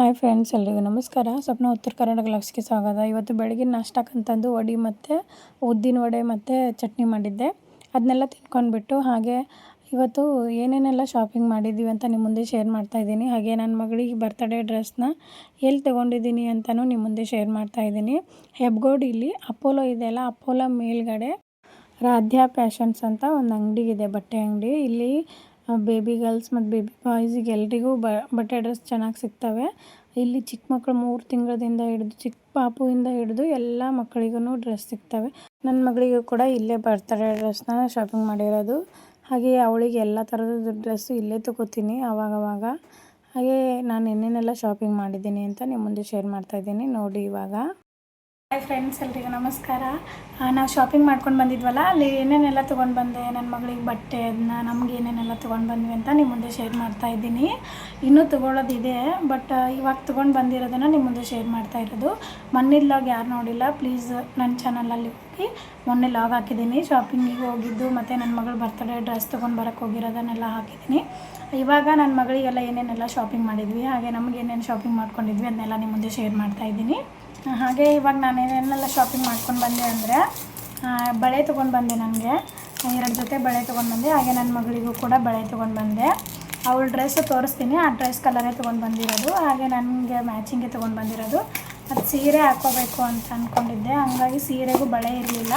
Hi friends ಎಲ್ರಿಗೂ ನಮಸ್ಕಾರ. ಸ್ವಪ್ನ ಉತ್ತರ ಕರ್ನಾಟಕ ಲಕ್ಷಕ್ಕೆ ಸ್ವಾಗತ. ಇವತ್ತು ಬೆಳಗ್ಗೆ ನಾಷ್ಟಕ್ಕಂತಂದು ವಡಿ ಮತ್ತು ಉದ್ದಿನ ವಡೆ ಮತ್ತು ಚಟ್ನಿ ಮಾಡಿದ್ದೆ. ಅದನ್ನೆಲ್ಲ ತಿನ್ಕೊಂಡ್ಬಿಟ್ಟು ಹಾಗೆ ಇವತ್ತು ಏನೇನೆಲ್ಲ ಶಾಪಿಂಗ್ ಮಾಡಿದ್ದೀವಿ ಅಂತ ನಿಮ್ಮ ಮುಂದೆ ಶೇರ್ ಮಾಡ್ತಾಯಿದ್ದೀನಿ ಹಾಗೆ ನನ್ನ ಮಗಳಿಗೆ ಬರ್ತ್ಡೇ ಡ್ರೆಸ್ನ ಎಲ್ಲಿ ತೊಗೊಂಡಿದ್ದೀನಿ ಅಂತಲೂ ನಿಮ್ಮ ಮುಂದೆ ಶೇರ್ ಮಾಡ್ತಾಯಿದ್ದೀನಿ ಇಲ್ಲಿ ಅಪೋಲೋ ಇದೆಯಲ್ಲ ಅಪೋಲೋ ಮೇಲ್ಗಡೆ ರಾಧ್ಯಾ ಪ್ಯಾಷನ್ಸ್ ಅಂತ ಒಂದು ಅಂಗಡಿ ಇದೆ, ಬಟ್ಟೆ ಅಂಗಡಿ. ಇಲ್ಲಿ ಬೇಬಿ ಗರ್ಲ್ಸ್ ಮತ್ತು ಬೇಬಿ ಬಾಯ್ಸಿಗೆ ಎಲ್ರಿಗೂ ಬಟ್ಟೆ ಡ್ರೆಸ್ ಚೆನ್ನಾಗಿ ಸಿಗ್ತವೆ. ಇಲ್ಲಿ ಚಿಕ್ಕ ಮಕ್ಕಳು ಮೂರು ತಿಂಗಳದಿಂದ ಹಿಡಿದು ಚಿಕ್ಕ ಪಾಪುವಿಂದ ಹಿಡಿದು ಎಲ್ಲ ಮಕ್ಕಳಿಗೂ ಡ್ರೆಸ್ ಸಿಗ್ತವೆ. ನನ್ನ ಮಗಳಿಗೂ ಕೂಡ ಇಲ್ಲೇ ಬರ್ತಾರೆ ಡ್ರೆಸ್ನ ಶಾಪಿಂಗ್ ಮಾಡಿರೋದು. ಹಾಗೆ ಅವಳಿಗೆ ಎಲ್ಲ ಥರದ ಡ್ರೆಸ್ಸು ಇಲ್ಲೇ ತಗೋತೀನಿ ಆವಾಗವಾಗ ಹಾಗೆ ನಾನು ಏನೇನೆಲ್ಲ ಶಾಪಿಂಗ್ ಮಾಡಿದ್ದೀನಿ ಅಂತ ನಿಮ್ಮ ಮುಂದೆ ಶೇರ್ ಮಾಡ್ತಾಯಿದ್ದೀನಿ ನೋಡಿ ಇವಾಗ. ಹಾಯ್ ಫ್ರೆಂಡ್ಸ್ ಎಲ್ರಿಗೂ ನಮಸ್ಕಾರ. ನಾವು ಶಾಪಿಂಗ್ ಮಾಡ್ಕೊಂಡು ಬಂದಿದ್ವಲ್ಲ, ಅಲ್ಲಿ ಏನೇನೆಲ್ಲ ತೊಗೊಂಡು ಬಂದೆ ನನ್ನ ಮಗಳಿಗೆ ಬಟ್ಟೆ ಅದನ್ನ ನಮ್ಗೆ ಏನೇನೆಲ್ಲ ತೊಗೊಂಡು ಬಂದ್ವಿ ಅಂತ ನಿಮ್ಮ ಮುಂದೆ ಶೇರ್ ಮಾಡ್ತಾ ಇದ್ದೀನಿ. ಇನ್ನೂ ತೊಗೊಳ್ಳೋದಿದೆ ಬಟ್ ಇವಾಗ ತೊಗೊಂಡು ಬಂದಿರೋದನ್ನು ನಿಮ್ಮ ಮುಂದೆ ಶೇರ್ ಮಾಡ್ತಾ ಇರೋದು. ಮೊನ್ನೆ ಲಾಗ್ ಯಾರು ನೋಡಿಲ್ಲ ಪ್ಲೀಸ್ ನನ್ನ ಚಾನಲಲ್ಲಿ ಹೋಗಿ ಮೊನ್ನೆ ಲಾಗ್ ಹಾಕಿದ್ದೀನಿ. ಶಾಪಿಂಗಿಗೆ ಹೋಗಿದ್ದು, ಮತ್ತು ನನ್ನ ಮಗಳು ಬರ್ತಡೇ ಡ್ರೆಸ್ ತೊಗೊಂಡು ಬರೋಕ್ಕೆ ಹೋಗಿರೋದನ್ನೆಲ್ಲ ಹಾಕಿದ್ದೀನಿ. ಇವಾಗ ನನ್ನ ಮಗಳಿಗೆಲ್ಲ ಏನೇನೆಲ್ಲ ಶಾಪಿಂಗ್ ಮಾಡಿದ್ವಿ, ಹಾಗೆ ನಮಗೆ ಏನೇನು ಶಾಪಿಂಗ್ ಮಾಡ್ಕೊಂಡಿದ್ವಿ, ಅದನ್ನೆಲ್ಲ ನಿಮ್ಮ ಮುಂದೆ ಶೇರ್ ಮಾಡ್ತಾ ಇದ್ದೀನಿ. ಹಾಗೆ ಇವಾಗ ನಾನು ಏನೇನೆಲ್ಲ ಶಾಪಿಂಗ್ ಮಾಡ್ಕೊಂಡು ಬಂದೆ ಅಂದರೆ ಬಳೆ ತೊಗೊಂಡು ಬಂದೆ ನನಗೆ ಎರಡು ಜೊತೆ ಬಳೆ ತೊಗೊಂಡು ಬಂದೆ, ಹಾಗೆ ನನ್ನ ಮಗಳಿಗೂ ಕೂಡ ಬಳೆ ತೊಗೊಂಡು ಬಂದೆ. ಅವಳ ಡ್ರೆಸ್ಸು ತೋರಿಸ್ತೀನಿ, ಆ ಡ್ರೆಸ್ ಕಲರೇ ತೊಗೊಂಡು ಬಂದಿರೋದು, ಹಾಗೆ ನನಗೆ ಮ್ಯಾಚಿಂಗೆ ತೊಗೊಂಡು ಬಂದಿರೋದು. ಅದು ಸೀರೆ ಹಾಕೋಬೇಕು ಅಂತ ಅಂದ್ಕೊಂಡಿದ್ದೆ ಹಂಗಾಗಿ ಸೀರೆಗೂ ಬಳೆ ಇರಲಿಲ್ಲ.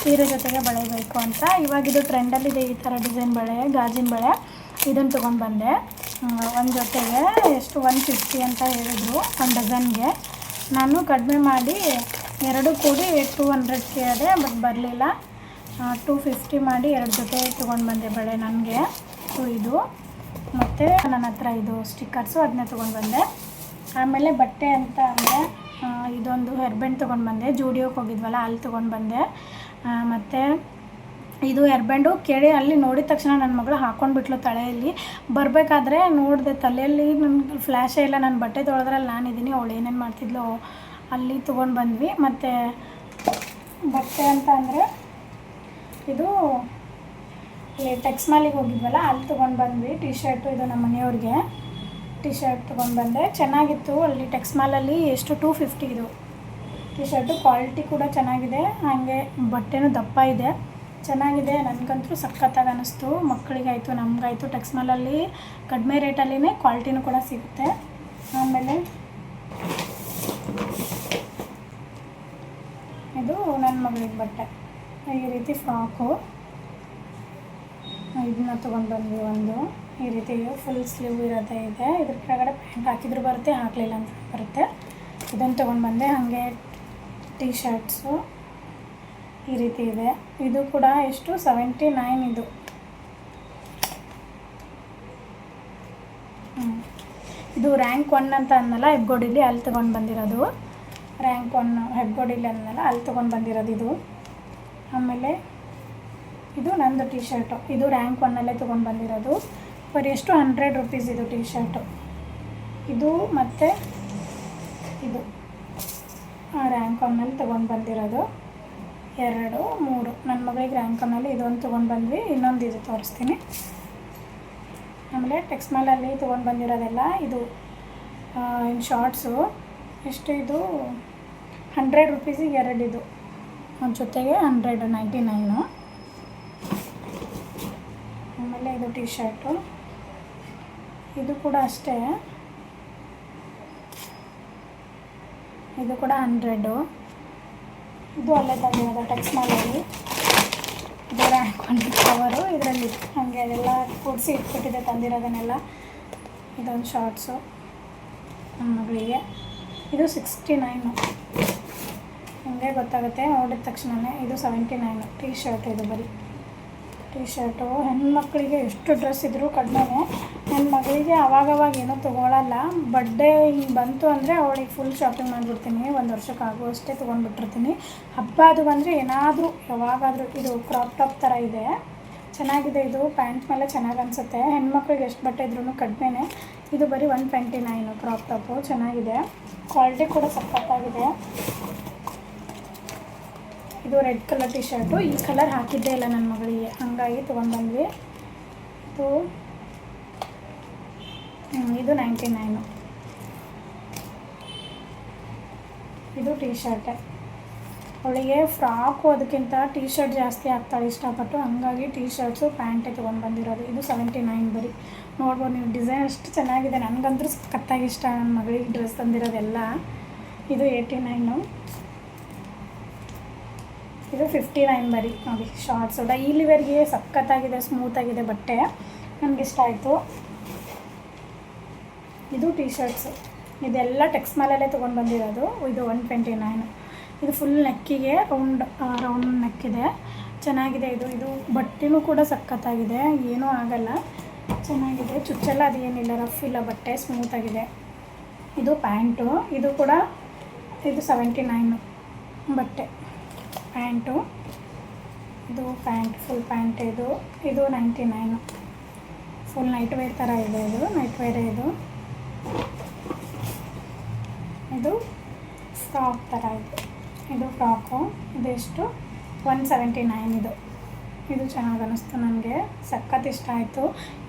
ಸೀರೆ ಜೊತೆಗೆ ಬಳೆ ಬೇಕು ಅಂತ. ಇವಾಗಿದು ಟ್ರೆಂಡಲ್ಲಿದೆ ಈ ಥರ ಡಿಸೈನ್ ಬಳೆ, ಗಾಜಿನ ಬಳೆ ಇದನ್ನು ತೊಗೊಂಡು ಬಂದೆ. ಒಂದು ಜೊತೆಗೆ ಎಷ್ಟು ಒನ್ ಫಿಫ್ಟಿ ಅಂತ ಹೇಳಿದರು, ಒಂದು ಡಜನ್ಗೆ ನಾನು ಕಡಿಮೆ ಮಾಡಿ ಎರಡು ಕೂಡಿ ಟೂ ಹಂಡ್ರೆಡ್ ಕೇಳಿದೆ ಬಟ್ ಬರಲಿಲ್ಲ. ಟೂ ಫಿಫ್ಟಿ ಮಾಡಿ ಎರಡು ಜೊತೆ ತೊಗೊಂಡು ಬಂದೆ ಬಳೆ ನನಗೆ. ಸೊ ಇದು. ಮತ್ತು ನನ್ನ ಹತ್ರ ಇದು ಸ್ಟಿಕ್ಕರ್ಸು ಅದನ್ನೇ ತೊಗೊಂಡು ಬಂದೆ. ಆಮೇಲೆ ಬಟ್ಟೆ ಅಂತ ಅಂದರೆ ಇದೊಂದು ಹೆರ್ಬೆಂಡ್ ತೊಗೊಂಡು ಬಂದೆ. ಜೂಡಿಯೋಕ್ಕೆ ಹೋಗಿದ್ವಲ್ಲ, ಅಲ್ಲಿ ತೊಗೊಂಡು ಬಂದೆ. ಮತ್ತು ಇದು ಎರ್ಬೆಂಡು ಕೇಳಿ ಅಲ್ಲಿ ನೋಡಿದ ತಕ್ಷಣ ನನ್ನ ಮಗಳು ಹಾಕ್ಕೊಂಡ್ಬಿಟ್ಲು ತಲೆಯಲ್ಲಿ. ಬರಬೇಕಾದ್ರೆ ನೋಡಿದೆ ತಲೆಯಲ್ಲಿ ನನ್ನ ಫ್ಲ್ಯಾಶೇ ಇಲ್ಲ ನನ್ನ ಬಟ್ಟೆ ತೊಳೆದ್ರಲ್ಲಿ ನಾನಿದ್ದೀನಿ ಅವಳು ಏನೇನು ಮಾಡ್ತಿದ್ಲು ಅಲ್ಲಿ ತೊಗೊಂಡು ಬಂದ್ವಿ. ಮತ್ತು ಬಟ್ಟೆ ಅಂತ ಅಂದರೆ ಇದು ಇಲ್ಲಿ ಟೆಕ್ಸ್ಮಾಲಿಗೆ ಹೋಗಿದ್ವಲ್ಲ, ಅಲ್ಲಿ ತೊಗೊಂಡು ಬಂದ್ವಿ. ಟಿ ಶರ್ಟು ಇದು ನಮ್ಮ ಮನೆಯವ್ರಿಗೆ. ಟಿ ಶರ್ಟ್ ತೊಗೊಂಡು ಬಂದೆ. ಚೆನ್ನಾಗಿತ್ತು. ಅಲ್ಲಿ ಟೆಕ್ಸ್ ಮಾಲಲ್ಲಿ ಎಷ್ಟು? ಟೂ ಫಿಫ್ಟಿ ಇದು. ಟಿ ಶರ್ಟು ಕ್ವಾಲಿಟಿ ಕೂಡ ಚೆನ್ನಾಗಿದೆ. ಹಾಗೆ ಬಟ್ಟೆನೂ ದಪ್ಪ ಇದೆ. ಚೆನ್ನಾಗಿದೆ. ನನಗಂತೂ ಸಖತ್ತಾಗಿ ಅನ್ನಿಸ್ತು ಮಕ್ಕಳಿಗಾಯಿತು ನಮಗಾಯಿತು ಟೆಕ್ಸ್ಮೈಲಲ್ಲಿ ಕಡಿಮೆ ರೇಟಲ್ಲಿನೇ ಕ್ವಾಲಿಟಿನೂ ಕೂಡ ಸಿಗುತ್ತೆ. ಆಮೇಲೆ ಇದು ನನ್ನ ಮಗಳಿಗೆ ಬಟ್ಟೆ. ಈ ರೀತಿ ಫ್ರಾಕು ಇದನ್ನ ತೊಗೊಂಡು ಬಂದ್ವಿ ಒಂದು. ಈ ರೀತಿ ಫುಲ್ ಸ್ಲೀವ್ ಇರೋದೇ ಇದೆ. ಇದ್ರ ಕೆಳಗಡೆ ಪ್ಯಾಂಟ್ ಹಾಕಿದ್ರು ಬರುತ್ತೆ, ಹಾಕಲಿಲ್ಲ ಅಂತ ಬರುತ್ತೆ. ಇದನ್ನು ತೊಗೊಂಡು ಬಂದೆ. ಹಾಗೆ ಟೀ ಶರ್ಟ್ಸು ಈ ರೀತಿ ಇದೆ. ಇದು ಕೂಡ ಎಷ್ಟು? ಸೆವೆಂಟಿ ನೈನ್ ಇದು ಇದು ರ್ಯಾಂಕ್ ಒನ್ ಅಂತ ಅಂದಲ್ಲ ಹೆಬ್ಗೋಡಿಲಿ ಅಲ್ಲಿ ತೊಗೊಂಡು ಬಂದಿರೋದು. ರ್ಯಾಂಕ್ ಒನ್ ಹೆಬ್ಗೋಡಿಲಿ ಅಂದಲ್ಲ ಅಲ್ಲಿ ತೊಗೊಂಡು ಬಂದಿರೋದು ಇದು. ಆಮೇಲೆ ಇದು ನಂದು ಟೀ ಶರ್ಟು ಇದು ರ್ಯಾಂಕ್ ಒನ್ನಲ್ಲೇ ತೊಗೊಂಡು ಬಂದಿರೋದು. ಫರ್ ಎಷ್ಟು? ಹಂಡ್ರೆಡ್ ರುಪೀಸ್ ಇದು ಟೀ ಶರ್ಟು ಇದು ಮತ್ತು ಇದು. ರ್ಯಾಂಕ್ ಒನ್ನಲ್ಲಿ ತೊಗೊಂಡು ಬಂದಿರೋದು. ಎರಡು, ಮೂರು. ನನ್ನ ಮಗಳಿಗೆ ರ್ಯಾಂಕನಲ್ಲಿ ಇದೊಂದು ತೊಗೊಂಡು ಬಂದ್ವಿ, ಇನ್ನೊಂದು ಇದು ತೋರಿಸ್ತೀನಿ. ಆಮೇಲೆ ಟೆಕ್ಸ್ಮೈಲಲ್ಲಿ ತೊಗೊಂಡು ಬಂದಿರೋದೆಲ್ಲ ಇದು ಇನ್ನು ಶಾರ್ಟ್ಸು ಎಷ್ಟು ಇದು? ಹಂಡ್ರೆಡ್ ರುಪೀಸಿಗೆ ಎರಡು ಇದು. ಒಂದು ಜೊತೆಗೆ ಹಂಡ್ರೆಡ್ ನೈಂಟಿ ನೈನು ಆಮೇಲೆ ಇದು ಟಿ ಶರ್ಟು ಇದು ಕೂಡ ಅಷ್ಟೇ. ಇದು ಕೂಡ ಹಂಡ್ರೆಡು ಇದು ಅಲ್ಲೇ ತಂದಿರೋದು ಟಚ್ ಮಾಲಲ್ಲಿ ದೂರ ಹಾಕೊಂಡು ಕವರು ಇದರಲ್ಲಿ ಹಾಗೆ ಅದೆಲ್ಲ ಕೂಡಿಸಿ ಇಟ್ಬಿಟ್ಟಿದೆ ತಂದಿರೋದನ್ನೆಲ್ಲ. ಇದೊಂದು ಶಾರ್ಟ್ಸು ನನ್ನ ಮಗಳಿಗೆ. ಇದು ಸಿಕ್ಸ್ಟಿ ನೈನು ಹಂಗೆ ಗೊತ್ತಾಗುತ್ತೆ, ನೋಡಿದ ತಕ್ಷಣವೇ ಇದು ಸೆವೆಂಟಿ ನೈನು ಟೀ ಶರ್ಟ್ ಇದು ಬರೀ. ಟೀ ಶರ್ಟು ಹೆಣ್ಮಕ್ಳಿಗೆ ಎಷ್ಟು ಡ್ರೆಸ್ ಇದ್ದರೂ ಕಡಿಮೆ ನನ್ನ ಮಗಳಿಗೆ ಅವಾಗವಾಗ ಏನೂ ತೊಗೊಳಲ್ಲ. ಬಡ್ಡೆ ಹಿಂಗೆ ಬಂತು ಅಂದರೆ ಅವಳಿಗೆ ಫುಲ್ ಶಾಪಿಂಗ್ ಮಾಡಿಬಿಡ್ತೀನಿ. ಒಂದು ವರ್ಷಕ್ಕೆ ಆಗುವಷ್ಟೇ ತೊಗೊಂಡ್ಬಿಟ್ಟಿರ್ತೀನಿ. ಹಬ್ಬ ಅದು ಬಂದರೆ ಏನಾದರೂ ಯಾವಾಗಾದರೂ ಇದು ಕ್ರಾಪ್ ಟಾಪ್ ಥರ ಇದೆ. ಚೆನ್ನಾಗಿದೆ ಇದು. ಪ್ಯಾಂಟ್ ಮೇಲೆ ಚೆನ್ನಾಗಿ ಅನಿಸುತ್ತೆ. ಹೆಣ್ಮಕ್ಳಿಗೆ ಎಷ್ಟು ಬಟ್ಟೆ ಇದ್ರೂ ಕಡಿಮೆನೇ. ಇದು ಬರೀ one twenty nine crop top ಚೆನ್ನಾಗಿದೆ. ಕ್ವಾಲಿಟಿ ಕೂಡ ಸಖತ್ತಾಗಿದೆ. ಇದು ರೆಡ್ ಕಲರ್ ಟಿ ಶರ್ಟು ಈ ಕಲರ್ ಹಾಕಿದ್ದೇ ಇಲ್ಲ ನನ್ನ ಮಗಳಿಗೆ. ಹಾಗಾಗಿ ತೊಗೊಂಡ್ಬಂದ್ವಿ ಇದು ಇದು ನೈಂಟಿ ನೈನು ಇದು ಟೀ ಶರ್ಟೆ ಅವಳಿಗೆ ಫ್ರಾಕು ಅದಕ್ಕಿಂತ ಟೀ ಶರ್ಟ್ ಜಾಸ್ತಿ ಆಗ್ತಾಳೆ ಇಷ್ಟಪಟ್ಟು. ಹಂಗಾಗಿ ಟೀ ಶರ್ಟ್ಸು ಪ್ಯಾಂಟೇ ತೊಗೊಂಡು ಬಂದಿರೋದು. ಇದು ಸೆವೆಂಟಿ ನೈನ್ ಬರೀ. ನೋಡ್ಬೋದು ನೀವು ಡಿಸೈನ್ ಅಷ್ಟು ಚೆನ್ನಾಗಿದೆ. ನನಗಂತೂ ಸಖತ್ತಾಗಿ ಇಷ್ಟ ನನ್ನ ಮಗಳಿಗೆ ಡ್ರೆಸ್ ತಂದಿರೋದೆಲ್ಲ. ಇದು ಏಯ್ಟಿ ನೈನು ಇದು ಫಿಫ್ಟಿ ನೈನ್ ಬರೀ. ನೋಡಿ ಶಾರ್ಟ್ಸು ಡೈಲಿ ವೇರ್ಗೆ ಸಖತ್ತಾಗಿದೆ ಸ್ಮೂತಾಗಿದೆ ಬಟ್ಟೆ. ನನಗಿಷ್ಟ ಆಯಿತು. ಇದು ಟೀ ಶರ್ಟ್ಸು ಇದೆಲ್ಲ ಟೆಕ್ಸ್ ಮಾಲಲ್ಲೇ ತೊಗೊಂಡು ಬಂದಿರೋದು. ಇದು ಒನ್ ಟ್ವೆಂಟಿ ನೈನು ಇದು ಫುಲ್ ನೆಕ್ಕಿಗೆ ರೌಂಡ್ ರೌಂಡ್ ನೆಕ್ಕಿದೆ ಚೆನ್ನಾಗಿದೆ ಇದು. ಇದು ಬಟ್ಟೆನೂ ಕೂಡ ಸಖತ್ತಾಗಿದೆ. ಏನೂ ಆಗಲ್ಲ. ಚೆನ್ನಾಗಿದೆ. ಚುಚ್ಚೆಲ್ಲ ಅದು ಏನಿಲ್ಲ ರಫ್ ಇಲ್ಲ. ಬಟ್ಟೆ ಸ್ಮೂತಾಗಿದೆ ಇದು ಪ್ಯಾಂಟು. ಇದು ಕೂಡ ಇದು ಸೆವೆಂಟಿ ನೈನು ಬಟ್ಟೆ. ಪ್ಯಾಂಟು. ಇದು ಪ್ಯಾಂಟ್ ಫುಲ್ ಪ್ಯಾಂಟ್ ಇದು. ಇದು ninety nine full night wear ಥರ ಇದೆ ಇದು. ನೈಟ್ ವೇರೇ ಇದು. ಇದು ಫ್ರಾಕ್ ಥರ ಇದೆ. ಇದು ಫ್ರಾಕು ಇದೆಷ್ಟು ಒನ್ ಸೆವೆಂಟಿ ನೈನ್ ಇದು. ಇದು ಚೆನ್ನಾಗಿ ಅನ್ನಿಸ್ತು ನನಗೆ. ಸಖತ್ ಇಷ್ಟ ಆಯಿತು.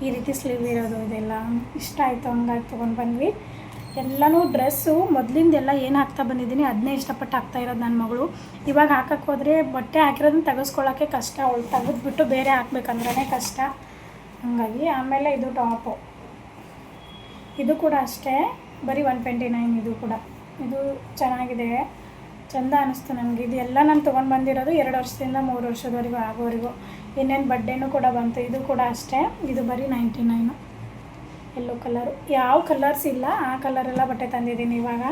ಈ ರೀತಿ ಸ್ಲೀವ್ ಇರೋದು ಇದೆಲ್ಲ. ಇಷ್ಟ ಆಯಿತು, ಹಂಗಾಗಿ ತೊಗೊಂಡು ಬಂದ್ವಿ. ಎಲ್ಲನೂ ಡ್ರೆಸ್ಸು ಮೊದಲಿಂದೆಲ್ಲ ಏನು ಹಾಕ್ತಾ ಬಂದಿದ್ದೀನಿ ಅದನ್ನೇ ಇಷ್ಟಪಟ್ಟು ಹಾಕ್ತಾ ಇರೋದು ನನ್ನ ಮಗಳು. ಇವಾಗ ಹಾಕಕ್ಕೆ ಹೋದರೆ ಬಟ್ಟೆ ಹಾಕಿರೋದನ್ನ ತೆಗೆಸ್ಕೊಳ್ಳೋಕ್ಕೆ ಕಷ್ಟ. ಅವಳು ತೆಗೆದ್ಬಿಟ್ಟು ಬೇರೆ ಹಾಕ್ಬೇಕಂದ್ರೇ ಕಷ್ಟ. ಹಾಗಾಗಿ ಆಮೇಲೆ ಇದು ಟಾಪು ಇದು ಕೂಡ ಅಷ್ಟೇ. ಬರೀ ಒನ್ ಟ್ವೆಂಟಿ ನೈನ್ ಇದು ಕೂಡ. ಇದು ಚೆನ್ನಾಗಿದೆ. ಚೆಂದ ಅನ್ನಿಸ್ತು ನನಗೆ ಇದು ಎಲ್ಲ ನಾನು ತೊಗೊಂಡು ಬಂದಿರೋದು ಎರಡು ವರ್ಷದಿಂದ ಮೂರು ವರ್ಷದವರೆಗೂ ಆಗೋವರೆಗೂ. ಇನ್ನೇನು ಬಡ್ಡೆನೂ ಕೂಡ ಬಂತು. ಇದು ಕೂಡ ಅಷ್ಟೇ. ಇದು ಬರೀ ನೈಂಟಿ ನೈನು ಎಲ್ಲೋ ಕಲರು ಯಾವ ಕಲರ್ಸ್ ಇಲ್ಲ. ಆ ಕಲರೆಲ್ಲ ಬಟ್ಟೆ ತಂದಿದ್ದೀನಿ ಇವಾಗ.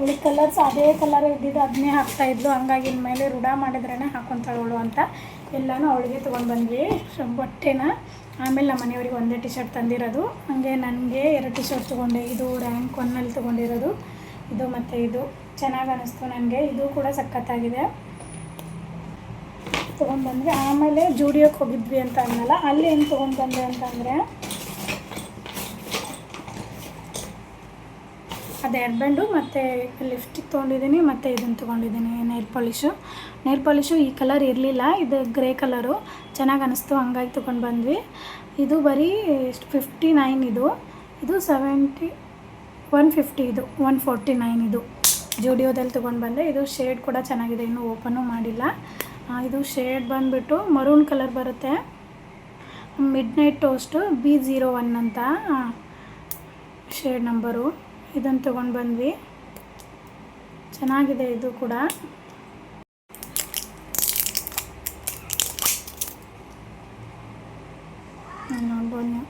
ಉಳಿದ ಕಲರ್ಸ್ ಅದೇ ಕಲರ್ ಇದ್ದಿದ್ದು ಅದನ್ನೇ ಹಾಕ್ತಾಯಿದ್ಲು ಹಂಗಾಗಿ ಇನ್ಮೇಲೆ ರೂಢ ಮಾಡಿದ್ರೇ ಹಾಕೊತಾಳು ಅಂತ ಎಲ್ಲನೂ ಅವಳಿಗೆ ತೊಗೊಂಡು ಬಂದ್ವಿ. ಬಟ್ಟೆನ ಆಮೇಲೆ ನಮ್ಮ ಮನೆಯವ್ರಿಗೆ ಒಂದೇ ಟಿ ಶರ್ಟ್ ತಂದಿರೋದು. ಹಾಗೆ ನನಗೆ ಎರಡು ಟಿ ಶರ್ಟ್ ತೊಗೊಂಡೆ. ಇದು ರ್ಯಾಂಕ್ ಒನ್ನಲ್ಲಿ ತೊಗೊಂಡಿರೋದು. ಇದು ಮತ್ತು ಇದು ಚೆನ್ನಾಗಿ ಅನ್ನಿಸ್ತು ನನಗೆ ಇದು ಕೂಡ ಸಖತ್ತಾಗಿದೆ. ತೊಗೊಂಡ್ಬಂದ್ವಿ ಆಮೇಲೆ ಜೂಡಿಯೋಕ್ಕೆ ಹೋಗಿದ್ವಿ ಅಂತ ಅನ್ನಲ್ಲ ಅಲ್ಲಿ ಏನು ತೊಗೊಂಡ್ಬಂದ್ವಿ ಬಂದೆ ಅಂತಂದರೆ ಅದು ಹೆರ್ಬೆಂಡು ಮತ್ತು ಲಿಪ್ಸ್ಟಿಕ್ ತೊಗೊಂಡಿದ್ದೀನಿ, ಮತ್ತು ಇದನ್ನು ತೊಗೊಂಡಿದ್ದೀನಿ ನೈರ್ ಪಾಲಿಶು ನೈರ್ ಪಾಲಿಶು ಈ ಕಲರ್ ಇರಲಿಲ್ಲ, ಇದು ಗ್ರೇ ಕಲರು ಚೆನ್ನಾಗಿ ಅನ್ನಿಸ್ತು ಹಂಗಾಗಿ ತೊಗೊಂಡು ಬಂದ್ವಿ ಇದು ಬರೀ ಎಷ್ಟು ಫಿಫ್ಟಿ ನೈನ್ ಇದು. ಇದು ಸೆವೆಂಟಿ ಒನ್ ಫಿಫ್ಟಿ ಇದು ಒನ್ ಫೋರ್ಟಿ ನೈನ್ ಇದು. ಜುಡಿಯೋದಲ್ಲಿ ತೊಗೊಂಡು ಬಂದೆ. ಇದು ಶೇಡ್ ಕೂಡ ಚೆನ್ನಾಗಿದೆ. ಇನ್ನೂ ಓಪನು ಮಾಡಿಲ್ಲ. ಇದು ಶೇಡ್ ಬಂದುಬಿಟ್ಟು ಮರೂನ್ ಕಲರ್ ಬರುತ್ತೆ. Midnight toast B zero one ಅಂತ ಶೇಡ್ ನಂಬರು ಇದನ್ನು ತೊಗೊಂಡು ಬಂದ್ವಿ. ಚೆನ್ನಾಗಿದೆ ಇದು ಕೂಡ. ನೋಡ್ಬೋದು.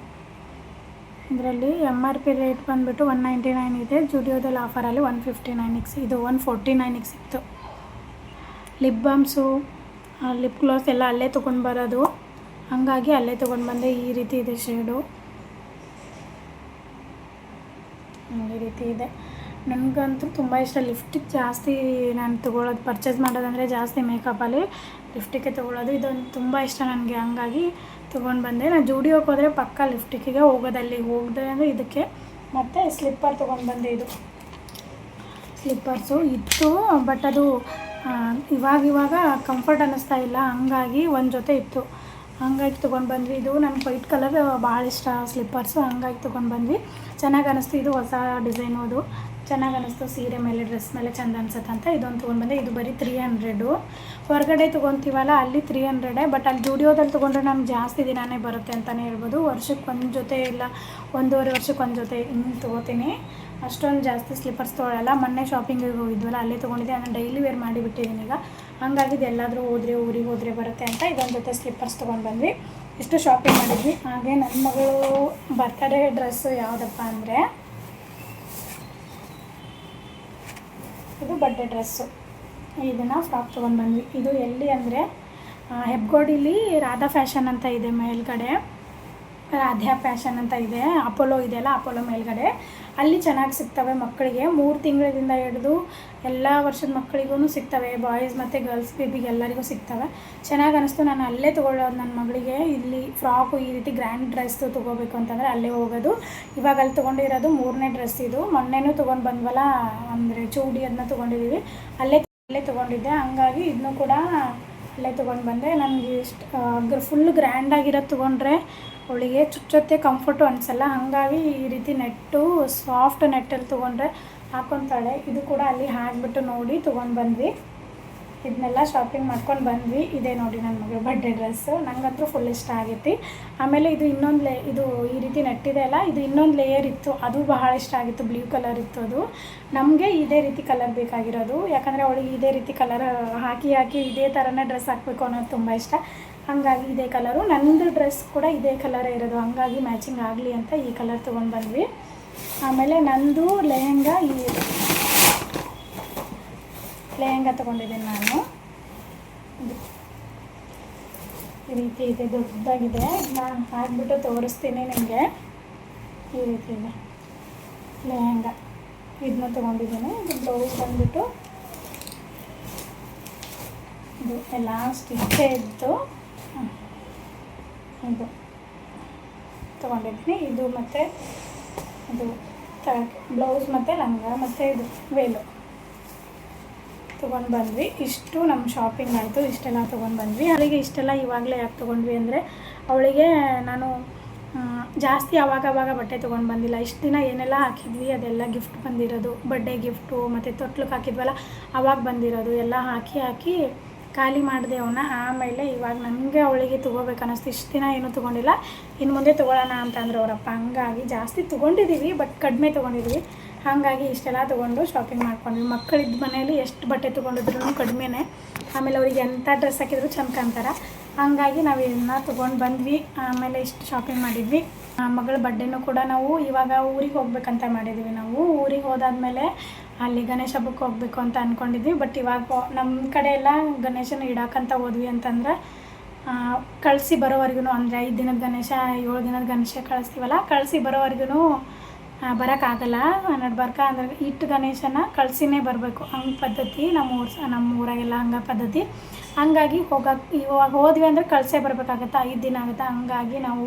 ಇದರಲ್ಲಿ ಎಂ ಆರ್ ಪಿ ರೇಟ್ ಬಂದುಬಿಟ್ಟು ಒನ್ ನೈಂಟಿ ನೈನ್ ಇದೆ ಜುಡಿಯೋದಲ್ಲಿ ಆಫರಲ್ಲಿ ಒನ್ ಫಿಫ್ಟಿ ನೈನಿಗೆ ಇದು ಒನ್ ಫೋರ್ಟಿ ನೈನಿಗೆ ಸಿಕ್ತು ಲಿಪ್ ಬಾಮ್ಸು ಲಿಪ್ ಗ್ಲಾಸ್ ಎಲ್ಲ ಅಲ್ಲೇ ತೊಗೊಂಡು ಬರೋದು. ಹಾಗಾಗಿ ಅಲ್ಲೇ ತೊಗೊಂಡು ಬಂದೆ. ಈ ರೀತಿ ಇದೆ ಶೇಡು. ಈ ರೀತಿ ಇದೆ. ನನಗಂತೂ ತುಂಬ ಇಷ್ಟ. ಲಿಫ್ಟಿಗೆ ಜಾಸ್ತಿ ನಾನು ತೊಗೊಳೋದು ಪರ್ಚೇಸ್ ಮಾಡೋದಂದರೆ ಜಾಸ್ತಿ ಮೇಕಪ್ಪಲ್ಲಿ ಲಿಫ್ಟಿಗೆ ತೊಗೊಳೋದು. ಇದೊಂದು ತುಂಬ ಇಷ್ಟ ನನಗೆ. ಹಂಗಾಗಿ ತೊಗೊಂಡು ಬಂದೆ. ನಾನು ಜೂಡಿಯೋಕ್ಕೆ ಹೋದರೆ ಪಕ್ಕ ಲಿಫ್ಟಿಕ್ಕಿಗೆ ಹೋಗೋದಲ್ಲಿ ಹೋಗದೆ ಅಂದರೆ ಇದಕ್ಕೆ ಮತ್ತು ಸ್ಲಿಪ್ಪರ್ ತೊಗೊಂಡು ಬಂದೆ ಇದು. ಸ್ಲಿಪ್ಪರ್ಸು ಇತ್ತು ಬಟ್ ಅದು ಇವಾಗ ಇವಾಗ ಕಂಫರ್ಟ್ ಅನ್ನಿಸ್ತಾ ಇಲ್ಲ. ಹಂಗಾಗಿ ಒಂದು ಜೊತೆ ಇತ್ತು. ಹಂಗಾಗಿ ತೊಗೊಂಡು ಬಂದ್ವಿ. ಇದು ನನಗೆ ವೈಟ್ ಕಲರ್ ಭಾಳ ಇಷ್ಟ ಸ್ಲಿಪ್ಪರ್ಸು ಹಂಗಾಗಿ ತೊಗೊಂಡು ಬಂದ್ವಿ. ಚೆನ್ನಾಗಿ ಅನ್ನಿಸ್ತು ಇದು ಹೊಸ ಡಿಸೈನು ಅದು. ಚೆನ್ನಾಗಿ ಅನ್ನಿಸ್ತು ಸೀರೆ ಮೇಲೆ, ಡ್ರೆಸ್ ಮೇಲೆ ಚೆಂದ ಅನ್ಸುತ್ತೆ ಅಂತ ಇದೊಂದು ತೊಗೊಂಡು ಬಂದೆ. ಇದು ಬರೀ ತ್ರೀ ಹಂಡ್ರೆಡು ಹೊರಗಡೆ ತೊಗೊತೀವಲ್ಲ, ಅಲ್ಲಿ ತ್ರೀ ಹಂಡ್ರೆಡೇ ಬಟ್ ಅಲ್ಲಿ ಜುಡಿಯೋದಲ್ಲಿ ತೊಗೊಂಡ್ರೆ ನಮ್ಗೆ ಜಾಸ್ತಿ ದಿನಾನೇ ಬರುತ್ತೆ ಅಂತಲೇ ಹೇಳ್ಬೋದು. ವರ್ಷಕ್ಕೆ ಒಂದು ಜೊತೆ ಇಲ್ಲ, ಒಂದೂವರೆ ವರ್ಷಕ್ಕೆ ಒಂದು ಜೊತೆ ಹಿಂಗೆ ತೊಗೋತೀನಿ. ಅಷ್ಟೊಂದು ಜಾಸ್ತಿ ಸ್ಲಿಪ್ಪರ್ಸ್ ತೊಗೊಳಲ್ಲ. ಮೊನ್ನೆ ಶಾಪಿಂಗಿಗೆ ಹೋಗಿದ್ವಲ್ಲ, ಅಲ್ಲೇ ತೊಗೊಂಡಿದ್ದೆ. ನಾನು ಡೈಲಿ ವೇರ್ ಮಾಡಿಬಿಟ್ಟಿದ್ದೀನಿ ಈಗ. ಹಂಗಾಗಿ ಎಲ್ಲಾದರೂ ಹೋದರೆ, ಊರಿಗೆ ಹೋದರೆ ಬರುತ್ತೆ ಅಂತ ಇದೊಂದು ಜೊತೆ ಸ್ಲಿಪ್ಪರ್ಸ್ ತೊಗೊಂಡು ಬಂದ್ವಿ. ಇಷ್ಟು ಶಾಪಿಂಗ್ ಮಾಡಿದ್ವಿ. ಹಾಗೆ ನನ್ನ ಮಗಳು ಬರ್ತಡೇ ಡ್ರೆಸ್ಸು ಯಾವುದಪ್ಪ ಅಂದರೆ ಇದು ಬಡ್ಡೆ ಡ್ರೆಸ್ಸು ಇದನ್ನು ಫ್ರಾಕ್ ತೊಗೊಂಡು ಬಂದ್ವಿ. ಇದು ಎಲ್ಲಿ ಅಂದರೆ ಹೆಬ್ಗೋಡಿಲಿ ರಾಧಾ ಫ್ಯಾಷನ್ ಅಂತ ಇದೆ ಮೇಲ್ಗಡೆ. ರಾಧ್ಯಾ ಫ್ಯಾಷನ್ ಅಂತ ಇದೆ. ಅಪೋಲೋ ಇದೆಯಲ್ಲ ಅಪೋಲೋ ಮೇಲ್ಗಡೆ. ಅಲ್ಲಿ ಚೆನ್ನಾಗಿ ಸಿಗ್ತವೆ ಮಕ್ಕಳಿಗೆ. ಮೂರು ತಿಂಗಳಿಂದ ಹಿಡಿದು ಎಲ್ಲ ವರ್ಷದ ಮಕ್ಕಳಿಗೂ ಸಿಗ್ತವೆ. ಬಾಯ್ಸ್ ಮತ್ತು ಗರ್ಲ್ಸ್ ಬೇಬಿಗೆ ಎಲ್ಲರಿಗೂ ಸಿಗ್ತವೆ. ಚೆನ್ನಾಗಿ ಅನಿಸ್ತು. ನಾನು ಅಲ್ಲೇ ತೊಗೊಳ್ಳೋದು ನನ್ನ ಮಗಳಿಗೆ. ಇಲ್ಲಿ ಫ್ರಾಕು ಈ ರೀತಿ ಗ್ರ್ಯಾಂಡ್ ಡ್ರೆಸ್ಸು ತೊಗೋಬೇಕು ಅಂತಂದರೆ ಅಲ್ಲೇ ಹೋಗೋದು. ಇವಾಗ ಅಲ್ಲಿ ತೊಗೊಂಡಿರೋದು ಮೂರನೇ ಡ್ರೆಸ್ ಇದು. ಮೊನ್ನೆನೂ ತೊಗೊಂಡು ಬಂದ್ವಲ್ಲ, ಅಂದರೆ ಚೂಡಿ ಅದನ್ನ ತೊಗೊಂಡಿದ್ದೀವಿ ಅಲ್ಲೇ ಅಲ್ಲೇ ತೊಗೊಂಡಿದ್ದೆ. ಹಂಗಾಗಿ ಇದನ್ನು ಕೂಡ ಅಲ್ಲೇ ತೊಗೊಂಡು ಬಂದೆ ನನಗೆ ಇಷ್ಟು ಫುಲ್ ಗ್ರ್ಯಾಂಡಾಗಿರೋದು ತೊಗೊಂಡ್ರೆ ಅವಳಿಗೆ ಚುಚ್ಚತ್ತೆ ಕಂಫರ್ಟು ಅನಿಸಲ್ಲ ಹಾಗಾಗಿ ಈ ರೀತಿ ನೆಟ್ಟು ಸಾಫ್ಟ್ ನೆಟ್ಟಲ್ಲಿ ತೊಗೊಂಡ್ರೆ ಹಾಕ್ಕೊತಾಳೆ ಇದು ಕೂಡ ಅಲ್ಲಿ ಹಾಕ್ಬಿಟ್ಟು ನೋಡಿ ತೊಗೊಂಡು ಬಂದ್ವಿ. ಇದನ್ನೆಲ್ಲ ಶಾಪಿಂಗ್ ಮಾಡ್ಕೊಂಡು ಬಂದ್ವಿ. ಇದೇ ನೋಡಿ ನನ್ನ ಮಗಳ ಬರ್ಡೇ ಡ್ರೆಸ್ಸು ನನಗಂತೂ ಫುಲ್ ಇಷ್ಟ ಆಗೈತಿ. ಆಮೇಲೆ ಇದು ಇನ್ನೊಂದು ಲೇ ಇದು ಈ ರೀತಿ ನೆಟ್ಟಿದೆ ಅಲ್ಲ, ಇದು ಇನ್ನೊಂದು ಲೇಯರ್ ಇತ್ತು. ಅದು ಬಹಳ ಇಷ್ಟ ಆಗಿತ್ತು ಬ್ಲೂ ಕಲರ್ ಇತ್ತು ಅದು. ನಮಗೆ ಇದೇ ರೀತಿ ಕಲರ್ ಬೇಕಾಗಿರೋದು. ಯಾಕಂದರೆ ಅವಳಿಗೆ ಇದೇ ರೀತಿ ಕಲರ್ ಹಾಕಿ ಹಾಕಿ ಇದೇ ಥರನೇ ಡ್ರೆಸ್ ಹಾಕಬೇಕು ಅನ್ನೋದು ತುಂಬ ಇಷ್ಟ. ಹಾಗಾಗಿ ಇದೇ ಕಲರು ನನ್ನದು ಡ್ರೆಸ್ ಕೂಡ ಇದೇ ಕಲರೇ ಇರೋದು. ಹಾಗಾಗಿ ಮ್ಯಾಚಿಂಗ್ ಆಗಲಿ ಅಂತ ಈ ಕಲರ್ ತೊಗೊಂಡು ಬಂದ್ವಿ. ಆಮೇಲೆ ನಂದು ಲೆಹೆಂಗಾ ಈ ಲೆಹಂಗಾ ತೊಗೊಂಡಿದ್ದೀನಿ ನಾನು. ಈ ರೀತಿ ಇದೆ, ದೊಡ್ಡದಾಗಿದೆ. ನಾನು ಹಾಕ್ಬಿಟ್ಟು ತೋರಿಸ್ತೀನಿ ನಿಮಗೆ. ಈ ರೀತಿ ಇದೆ. ಲೆಹಂಗಾ. ಇದನ್ನ ತೊಗೊಂಡಿದ್ದೀನಿ. ಇದು ಬ್ಲೌಸ್ ಬಂದ್ಬಿಟ್ಟು ಇದು ಎಲ್ಲ ಸ್ಟಿಚ್ಚೇ ಇತ್ತು. ಇದು ತೊಗೊಂಡಿದ್ದೀನಿ. ಇದು ಮತ್ತು ಇದು ಬ್ಲೌಸ್ ಮತ್ತು ಲಂಗ ಮತ್ತು ಇದು ವೇಲು. ತೊಗೊಂಡು ಬಂದ್ವಿ. ಇಷ್ಟು ನಮ್ಮ ಶಾಪಿಂಗ್ ಆಯಿತು. ಇಷ್ಟೆಲ್ಲ ತೊಗೊಂಡು ಬಂದ್ವಿ. ಅವಳಿಗೆ ಇಷ್ಟೆಲ್ಲ ಇವಾಗಲೇ ಯಾಕೆ ತೊಗೊಂಡ್ವಿ ಅಂದರೆ, ಅವಳಿಗೆ ನಾನು ಜಾಸ್ತಿ ಅವಾಗ ಅವಾಗ ಬಟ್ಟೆ ತೊಗೊಂಡು ಬಂದಿಲ್ಲ. ಇಷ್ಟು ದಿನ ಏನೆಲ್ಲ ಹಾಕಿದ್ವಿ, ಅದೆಲ್ಲ ಗಿಫ್ಟ್ ಬಂದಿರೋದು. ಬರ್ಡೇ ಗಿಫ್ಟು ಮತ್ತು ತೊಟ್ಲಕ್ಕೆ ಹಾಕಿದ್ವಲ್ಲ, ಅವಾಗ ಬಂದಿರೋದು. ಎಲ್ಲ ಹಾಕಿ ಹಾಕಿ ಖಾಲಿ ಮಾಡಿದೆ ಅವನ್ನ ಆಮೇಲೆ ಇವಾಗ ನನಗೆ ಅವಳಿಗೆ ತೊಗೋಬೇಕು ಅನ್ನಿಸ್ತು ಇಷ್ಟು ದಿನ ಏನೂ ತೊಗೊಂಡಿಲ್ಲ. ಇನ್ನು ಮುಂದೆ ತೊಗೊಳ್ಳೋಣ ಅಂತಂದ್ರೆ ಅವರಪ್ಪ. ಹಂಗಾಗಿ ಜಾಸ್ತಿ ತೊಗೊಂಡಿದ್ದೀವಿ ಬಟ್ ಕಡಿಮೆ ತೊಗೊಂಡಿದ್ವಿ. ಹಾಗಾಗಿ ಇಷ್ಟೆಲ್ಲ ತೊಗೊಂಡು ಶಾಪಿಂಗ್ ಮಾಡ್ಕೊಂಡ್ವಿ ಮಕ್ಕಳಿದ್ದ ಮನೆಯಲ್ಲಿ ಎಷ್ಟು ಬಟ್ಟೆ ತೊಗೊಂಡಿದ್ರು ಕಡಿಮೆನೇ. ಆಮೇಲೆ ಅವ್ರಿಗೆ ಎಂಥ ಡ್ರೆಸ್ ಹಾಕಿದ್ರು ಚಂದ ಕಾಣ್ತಾರೆ. ಹಾಗಾಗಿ ನಾವು ಇದನ್ನ ತೊಗೊಂಡು ಬಂದ್ವಿ. ಆಮೇಲೆ ಇಷ್ಟು ಶಾಪಿಂಗ್ ಮಾಡಿದ್ವಿ. ಮಗಳ ಬಡ್ಡೆನೂ ಕೂಡ ನಾವು ಇವಾಗ ಊರಿಗೆ ಹೋಗ್ಬೇಕಂತ ಮಾಡಿದ್ವಿ ನಾವು. ಊರಿಗೆ ಹೋದಾದ್ಮೇಲೆ ಅಲ್ಲಿ ಗಣೇಶ ಹಬ್ಬಕ್ಕೆ ಹೋಗ್ಬೇಕು ಅಂತ ಅಂದ್ಕೊಂಡಿದ್ವಿ ಬಟ್ ಇವಾಗ ನಮ್ಮ ಕಡೆ ಎಲ್ಲ ಗಣೇಶನ ಇಡಾಕಂತ ಹೋದ್ವಿ ಅಂತಂದ್ರೆ ಕಳಿಸಿ ಬರೋವರೆಗೂ ಅಂದರೆ ಐದು ದಿನದ ಗಣೇಶ, ಏಳು ದಿನದ ಗಣೇಶ ಕಳಿಸ್ತೀವಲ್ಲ, ಕಳಿಸಿ ಬರೋವರೆಗೂ ಬರೋಕ್ಕಾಗಲ್ಲ. ನಡ್ಬರ್ಕ ಅಂದ್ರೆ ಇಟ್ಟು ಗಣೇಶನ ಕಳಿಸಿನೇ ಬರಬೇಕು. ಹಂಗೆ ಪದ್ಧತಿ ನಮ್ಮ ಊರು ನಮ್ಮ ಊರಾಗೆಲ್ಲ ಹಂಗೆ ಪದ್ಧತಿ. ಹಂಗಾಗಿ ಹೋಗಕ್ಕೆ ಇವಾಗ ಹೋದ್ವಿ ಅಂದರೆ ಕಳಿಸೇ ಬರಬೇಕಾಗತ್ತೆ? ಐದು ದಿನ ಆಗುತ್ತೆ? ಹಂಗಾಗಿ ನಾವು